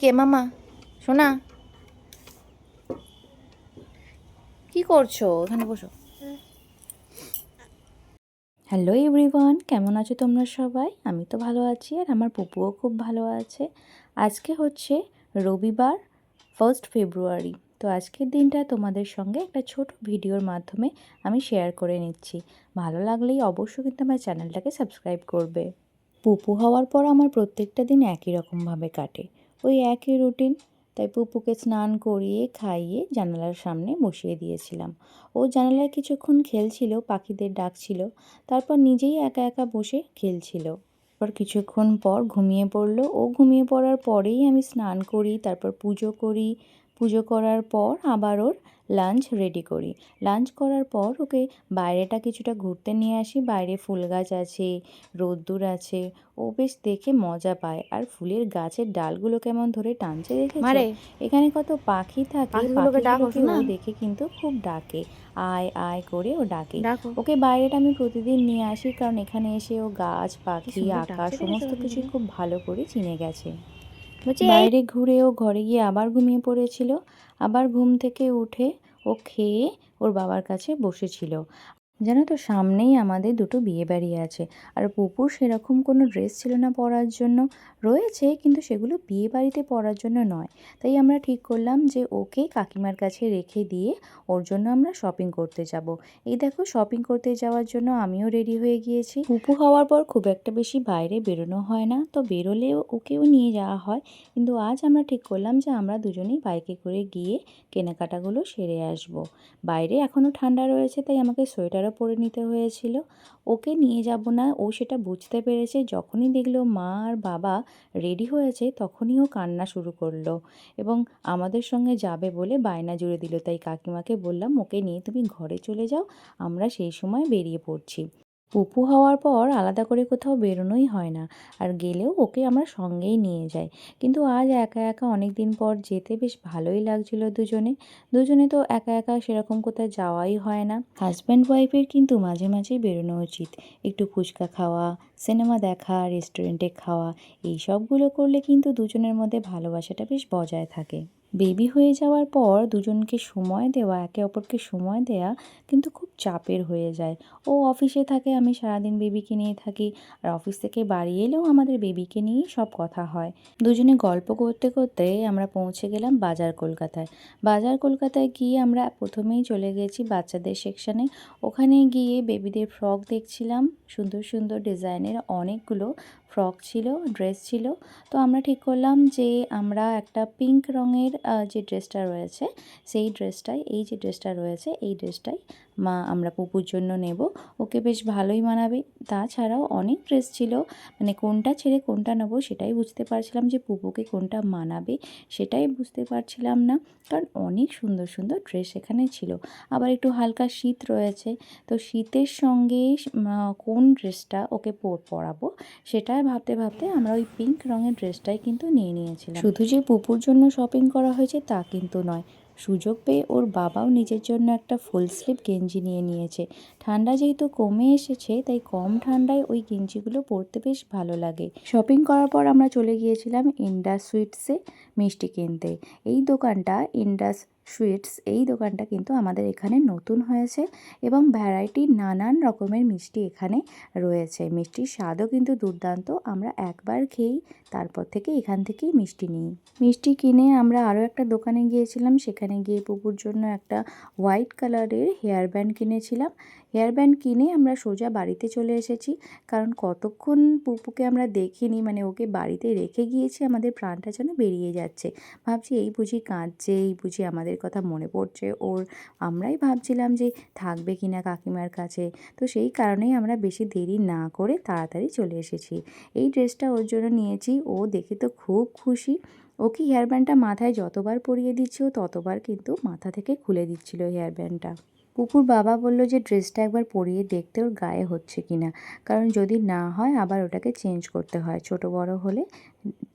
কে মামা? শোনা কি করছ? এখানে বসো। হ্যালো এভরিওয়ান, কেমন আছো তোমরা সবাই? আমি তো ভালো আছি আর আমার পুপুও খুব ভালো আছে। আজকে হচ্ছে রবিবার ফার্স্ট ফেব্রুয়ারি তো আজকের দিনটা তোমাদের সঙ্গে একটা ছোট ভিডিওর মাধ্যমে আমি শেয়ার করে নিচ্ছি। ভালো লাগলেই অবশ্যই কিন্তু আমার চ্যানেলটাকে সাবস্ক্রাইব করবে। পুপু হওয়ার পর আমার প্রত্যেকটা দিন একই রকমভাবে কাটে। ওই একই রুটিন। তাই পুপুকে স্নান করিয়ে খাইয়ে জানালার সামনে বসিয়ে দিয়েছিলাম। ও জানালায় কিছুক্ষণ খেলছিল, পাখিদের ডাকছিল, তারপর নিজেই একা একা বসে খেলছিল। তারপর কিছুক্ষণ পর ঘুমিয়ে পড়ল। ও ঘুমিয়ে পড়ার পরেই আমি স্নান করি, তারপর পুজো করি পুজো করার পর আবার ওর লাঞ্চ রেডি করি। লাঞ্চ করার পর ওকে বাইরেটা কিছুটা ঘুরতে নিয়ে আসি। বাইরে ফুল গাছ আছে রোদ্দুর আছে। ও বেশ দেখে মজা পায়। আর ফুলের গাছের ডালগুলো কেমন ধরে টানছে দেখেছ? এখানে কত পাখি থাকে। পাখিগুলোকে দেখে কিন্তু খুব ডাকে। আয় আয় করে ও ডাকে। ওকে বাইরেটা আমি প্রতিদিন নিয়ে আসি। কারণ এখানে এসে ও গাছ পাখি আকাশ সমস্ত? কিছুই খুব ভালো করে চিনে গেছে। বাইরে ঘুরে ও ঘরে গিয়ে আবার ঘুমিয়ে পড়েছিল। আবার ঘুম থেকে উঠে ও খেয়ে ওর বাবার কাছে বসেছিল। জানো তো, সামনেই আমাদের দুটো বিয়ে বাড়ি আছে। আর পুপুর সেরকম কোনো ড্রেস ছিল না পরার জন্য। রয়েছে, কিন্তু সেগুলো বিয়ে বাড়িতে পরার জন্য নয়। তাই আমরা ঠিক করলাম যে ওকে কাকিমার কাছে রেখে দিয়ে ওর জন্য আমরা শপিং করতে যাব। এই দেখো শপিং করতে যাওয়ার জন্য আমিও রেডি হয়ে গিয়েছি। পুপু হওয়ার পর খুব একটা বেশি বাইরে বেরোনো হয় না। তো বেরোলেও ওকেও নিয়ে যাওয়া হয়। কিন্তু আজ আমরা ঠিক করলাম যে আমরা দুজনেই বাইকে করে গিয়ে কেনাকাটাগুলো সেরে আসব। বাইরে এখনও ঠান্ডা রয়েছে, তাই আমাকে সোয়েটারও পরে নিতে হয়েছিল। ওকে নিয়ে যাব না, ও সেটা বুঝতে পেরেছে। যখনই দেখল মা আর বাবা রেডি হয়েছে, তখনই ও কান্না শুরু করল এবং আমাদের সঙ্গে যাবে বলে বায়না জুড়ে দিল। তাই কাকিমাকে বললাম, ওকে নিয়ে তুমি ঘরে চলে যাও, আমরা সেই সময় বেরিয়ে পড়ছি। পুপু হওয়ার পর আলাদা করে কোথাও বেরোনোই হয় না। আর গেলেও ওকে আমরা সঙ্গেই নিয়ে যাই। কিন্তু আজ একা একা অনেক দিন পর যেতে বেশ ভালোই লাগছিল দুজনে। দুজনে তো একা একা সেরকম কোথাও যাওয়াই হয় না। হাজব্যান্ড ওয়াইফের কিন্তু মাঝে মাঝেই বেরোনো উচিত। একটু ফুচকা খাওয়া, সিনেমা দেখা, রেস্টুরেন্টে খাওয়া, এই সবগুলো করলে কিন্তু দুজনের মধ্যে ভালোবাসাটা বেশ বজায় থাকে। বেবি হয়ে যাওয়ার পর দুজনকে সময় দেওয়া, একে অপরকে সময় দেওয়া কিন্তু খুব চাপের হয়ে যায়। ও অফিসে থাকে, আমি সারাদিন বেবিকে নিয়ে থাকি। আর অফিস থেকে বাড়ি এলেও আমাদের বেবিকে নিয়েই সব কথা হয়। দুজনে গল্প করতে করতে আমরা পৌঁছে গেলাম বাজার কলকাতায়। বাজার কলকাতায় গিয়ে আমরা প্রথমেই চলে গেছি বাচ্চাদের সেকশানে। ওখানে গিয়ে বেবিদের ফ্রক দেখছিলাম। সুন্দর সুন্দর ডিজাইনের অনেকগুলো ফ্রক ছিল, ড্রেস ছিল। তো আমরা ঠিক করলাম যে আমরা একটা পিঙ্ক রঙের যে ড্রেসটা রয়েছে, সেই ড্রেসটাই, এই যে ড্রেসটা রয়েছে, এই ড্রেসটাই মা আমরা পুপুর জন্য নেব। ওকে বেশ ভালোই মানাবে। তাছাড়াও অনেক ড্রেস ছিল। মানে কোনটা ছেড়ে কোনটা নেব সেটাই বুঝতে পারছিলাম যে পুপুকে কোনটা মানাবে সেটাই বুঝতে পারছিলাম না। কারণ অনেক সুন্দর সুন্দর ড্রেস এখানে ছিল। আবার একটু হালকা শীত রয়েছে। তো শীতের সঙ্গে কোন ড্রেসটা ওকে পরাবো সেটাই ভাবতে ভাবতে আমরা ওই পিঙ্ক রঙের ড্রেসটাই কিন্তু নিয়ে নিয়েছিলাম। শুধু যে পুপুর জন্য শপিং করা হয়েছে তা কিন্তু নয়। সুযোগ পেয়ে ওর বাবাও নিজের জন্য একটা ফুল স্লিভ গেঞ্জি নিয়ে নিয়েছে। ঠান্ডা যেহেতু কমে এসেছে, তাই কম ঠান্ডায় ওই গেঞ্জিগুলো পরতে বেশ ভালো লাগে। শপিং করার পর আমরা চলে গিয়েছিলাম ইন্ডাস সুইটসে মিষ্টি কিনতে। এই দোকানটা ইন্ডাস সুইটস এই দোকানটা কিন্তু আমাদের এখানে নতুন হয়েছে এবং ভ্যারাইটি নানান রকমের মিষ্টি এখানে রয়েছে। মিষ্টির স্বাদও কিন্তু দুর্দান্ত। আমরা একবার খেয়েই তারপর থেকে এখান থেকেই মিষ্টি নিই। মিষ্টি কিনে আমরা আরও একটা দোকানে গিয়েছিলাম। সেখানে গিয়ে পুকুর জন্য একটা হোয়াইট কালারের হেয়ার ব্যান্ড কিনেছিলাম। হেয়ার ব্যান্ড কিনে আমরা সোজা বাড়িতে চলে এসেছি। কারণ কতক্ষণ পুপুকে আমরা দেখিনি মানে ওকে বাড়িতে রেখে গিয়েছি, আমাদের প্রাণটা যেন বেরিয়ে যাচ্ছে। ভাবছি এই বুঝি কাঁদছে, এই বুঝি আমাদের কথা মনে পড়ছে। ওর আমরাই ভাবছিলাম যে থাকবে কি না কাকিমার কাছে। তো সেই কারণেই আমরা বেশি দেরি না করে তাড়াতাড়ি চলে এসেছি। এই ড্রেসটা ওর জন্য নিয়েছি। ও দেখে তো খুব খুশি। ওকে হেয়ার ব্যান্ডটা মাথায় যতবার পরিয়ে দিচ্ছি, ও ততবার কিন্তু মাথা থেকে খুলে দিচ্ছিল হেয়ার ব্যান্ডটা। পুকুর বাবা বলল যে ড্রেসটা একবার পরিয়ে দেখতে ওর গায়ে হচ্ছে কি না কারণ যদি না হয় আবার ওটাকে চেঞ্জ করতে হয়, ছোট বড় হলে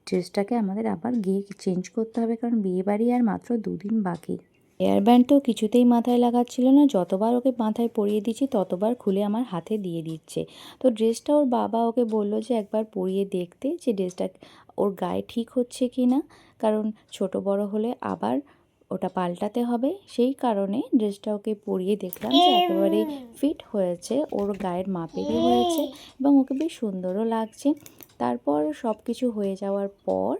ড্রেসটাকে আমাদের আবার গিয়ে চেঞ্জ করতে হবে, কারণ বিয়ে বাড়ি আর মাত্র দুদিন বাকি। হেয়ার ব্যান্ড তো কিছুতেই মাথায় লাগাচ্ছিল না, যতবার ওকে মাথায় পরিয়ে দিচ্ছি ততবার খুলে আমার হাতে দিয়ে দিচ্ছে। তো ড্রেসটা ওর বাবা ওকে বলল যে একবার পরিয়ে দেখতে যে ড্রেসটা ওর গায়ে ঠিক হচ্ছে কি না কারণ ছোট বড় হলে আবার ওটা পাল্টাতে হবে। সেই কারণে ড্রেসটা ওকে পরিয়ে দেখলাম যে একেবারে ফিট হয়েছে ওর গায়ের মাপেরই হয়েছে এবং ওকে বেশ সুন্দরও লাগছে। তারপর সব কিছু হয়ে যাওয়ার পর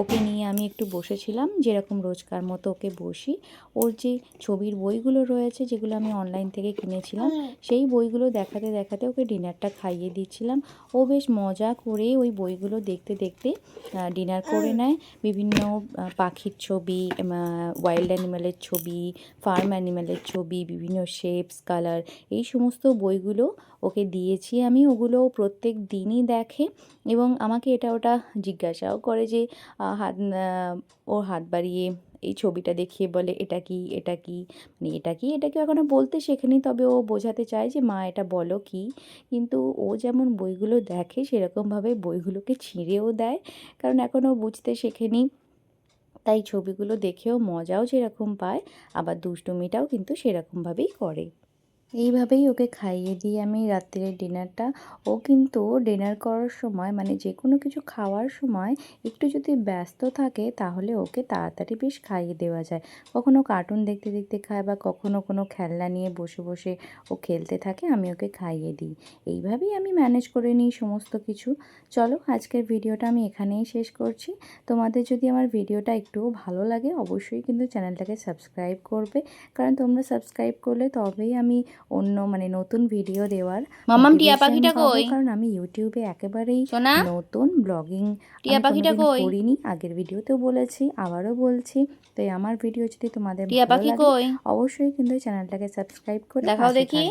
ওকে নিয়ে আমি একটু বসেছিলাম যেরকম রোজকার মতো ওকে বসি। ওর যে ছবির বইগুলো রয়েছে যেগুলো আমি অনলাইন থেকে কিনেছিলাম সেই বইগুলো দেখাতে দেখাতে ওকে ডিনারটা খাইয়ে দিচ্ছিলাম। ও বেশ মজা করে ওই বইগুলো দেখতে দেখতে ডিনার করে নেয়। বিভিন্ন পাখির ছবি ওয়াইল্ড অ্যানিম্যালের ছবি ফার্ম অ্যানিম্যালের ছবি বিভিন্ন শেপস কালার এই সমস্ত বইগুলো ওকে দিয়েছি আমি। ওগুলো প্রত্যেক দিনই দেখে এবং আমাকে এটা ওটা জিজ্ঞাসাও করে যে হাত ওর হাত বাড়িয়ে এই ছবিটা দেখিয়ে বলে, এটা কি এটা কি? মানে এটা কি? এটা কি এখনও বলতে শেখেনি, তবে ও বোঝাতে চায় যে, মা, এটা বলো কি? কিন্তু ও যেমন বইগুলো দেখে, সেরকমভাবে বইগুলোকে ছিঁড়েও দেয়, কারণ এখনও বুঝতে শেখেনি। তাই ছবিগুলো দেখেও মজাও যেরকম পায়, আবার দুষ্টুমিটাও কিন্তু সেরকমভাবেই করে। এইভাবেই ওকে খাইয়ে দিই আমি রাত্রের ডিনারটা। ও কিন্তু ডিনার করার সময় মানে যে কোনো কিছু খাওয়ার সময় একটু যদি ব্যস্ত থাকে, তাহলে ওকে তাড়াতাড়ি বেশ খাইয়ে দেওয়া যায়। কখনো কার্টুন দেখতে দেখতে খায় বা কখনো কোনো খেলনা নিয়ে বসে বসে ও খেলতে থাকে, আমি ওকে খাইয়ে দিই। এইভাবেই আমি ম্যানেজ করে নিই সমস্ত কিছু। চলো, আজকের ভিডিওটা আমি এখানেই শেষ করছি। তোমাদের যদি আমার ভিডিওটা একটুও ভালো লাগে, অবশ্যই কিন্তু চ্যানেলটাকে সাবস্ক্রাইব করবে। কারণ তোমরা সাবস্ক্রাইব করলে তবেই আমি অন্য মানে নতুন ভিডিও দেওয়ার মামাম টিয়া পাখিটা কই? কারণ আমি ইউটিউবে একেবারেই নতুন ব্লগিং টিয়া পাখিটা কই? করিনি আগের ভিডিওতেও বলেছি আবারও বলছি। তো আমার ভিডিও যদি তোমাদের ভালো লাগে অবশ্যই কিন্তু চ্যানেলটাকে সাবস্ক্রাইব করে দেখাও দেখি।